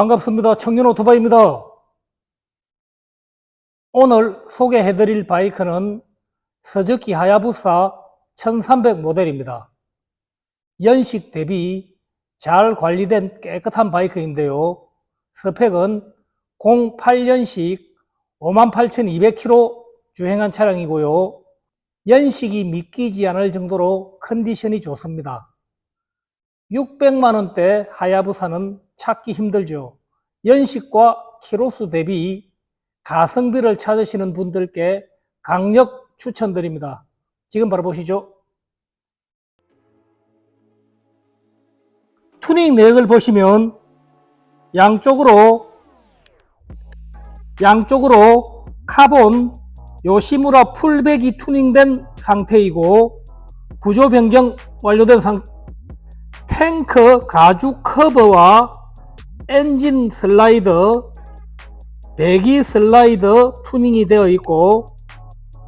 반갑습니다. 청년 오토바이입니다. 오늘 소개해 드릴 바이크는 서즈키 하야부사 1300 모델입니다. 연식 대비 잘 관리된 깨끗한 바이크인데요. 스펙은 08년식 58,200km 주행한 차량이고요. 연식이 믿기지 않을 정도로 컨디션이 좋습니다. 600만 원대 하야부사는 찾기 힘들죠. 연식과 키로수 대비 가성비를 찾으시는 분들께 강력 추천드립니다. 지금 바로 보시죠. 투닝 내역을 보시면 양쪽으로 양쪽으로 카본 요시무라 풀백이 투닝된 상태이고 구조 변경 완료된 상 탱크 가죽 커버와 엔진 슬라이더, 배기 슬라이더 투닝이 되어 있고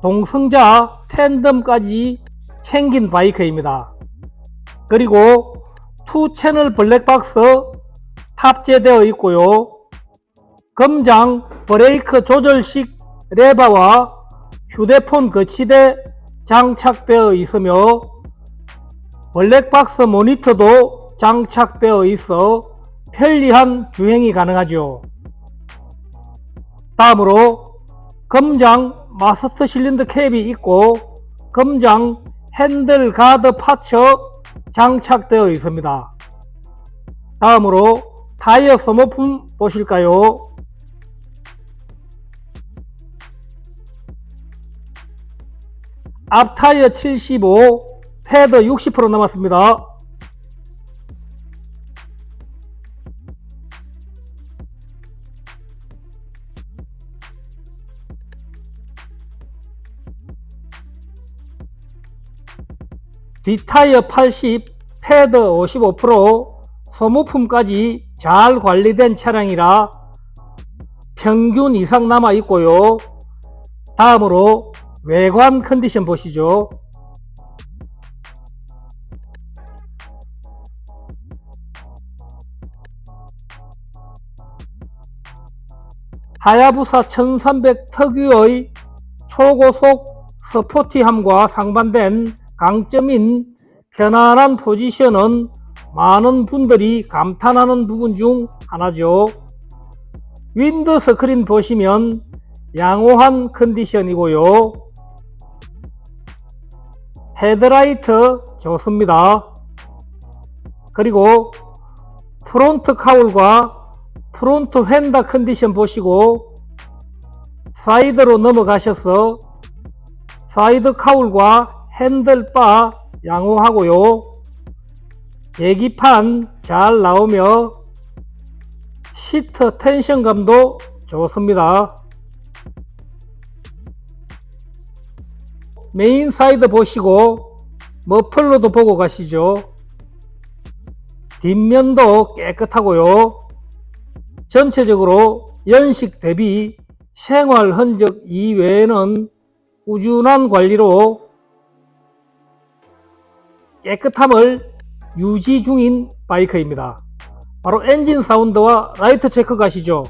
동승자 텐덤까지 챙긴 바이크입니다. 그리고 투 채널 블랙박스 탑재되어 있고요. 검장 브레이크 조절식 레바와 휴대폰 거치대 장착되어 있으며 블랙박스 모니터도 장착되어 있어 편리한 주행이 가능하죠. 다음으로 검장 마스터 실린더 캡이 있고 검장 핸들 가드 파처 장착되어 있습니다. 다음으로 타이어 소모품 보실까요? 앞 타이어 75, 패드 60% 남았습니다. 뒷타이어 80, 패드 55%, 소모품까지 잘 관리된 차량이라 평균 이상 남아 있고요. 다음으로 외관 컨디션 보시죠. 하야부사 1300 특유의 초고속 스포티함과 상반된 강점인 편안한 포지션은 많은 분들이 감탄하는 부분 중 하나죠. 윈드 스크린 보시면 양호한 컨디션이고요. 헤드라이트 좋습니다. 그리고 프론트 카울과 프론트 휀다 컨디션 보시고 사이드로 넘어가셔서 사이드 카울과 핸들바 양호하고요. 계기판 잘 나오며 시트 텐션감도 좋습니다. 메인 사이드 보시고 머플러도 보고 가시죠. 뒷면도 깨끗하고요. 전체적으로 연식 대비 생활 흔적 이외에는 꾸준한 관리로 깨끗함을 유지 중인 바이크입니다. 바로 엔진 사운드와 라이트 체크 가시죠.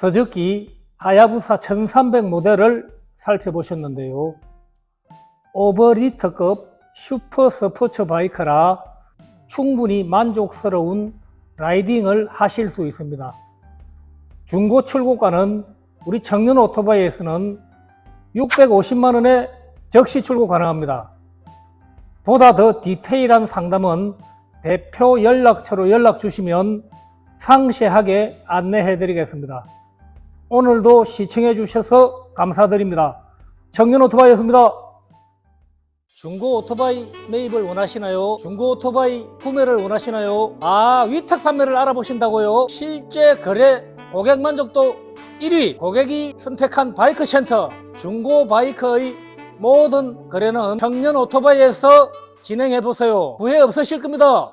스즈키 하야부사 1300 모델을 살펴보셨는데요. 오버리터급 슈퍼 스포츠 바이크라 충분히 만족스러운 라이딩을 하실 수 있습니다. 중고 출고가는 우리 청년 오토바이에서는 650만원에 적시 출고 가능합니다. 보다 더 디테일한 상담은 대표 연락처로 연락 주시면 상세하게 안내해 드리겠습니다. 오늘도 시청해 주셔서 감사드립니다. 청년 오토바이였습니다. 중고 오토바이 매입을 원하시나요? 중고 오토바이 구매를 원하시나요? 아, 위탁 판매를 알아보신다고요? 실제 거래 고객 만족도 1위 고객이 선택한 바이크 센터 중고 바이크의 모든 거래는 청년 오토바이에서 진행해 보세요. 후회 없으실 겁니다.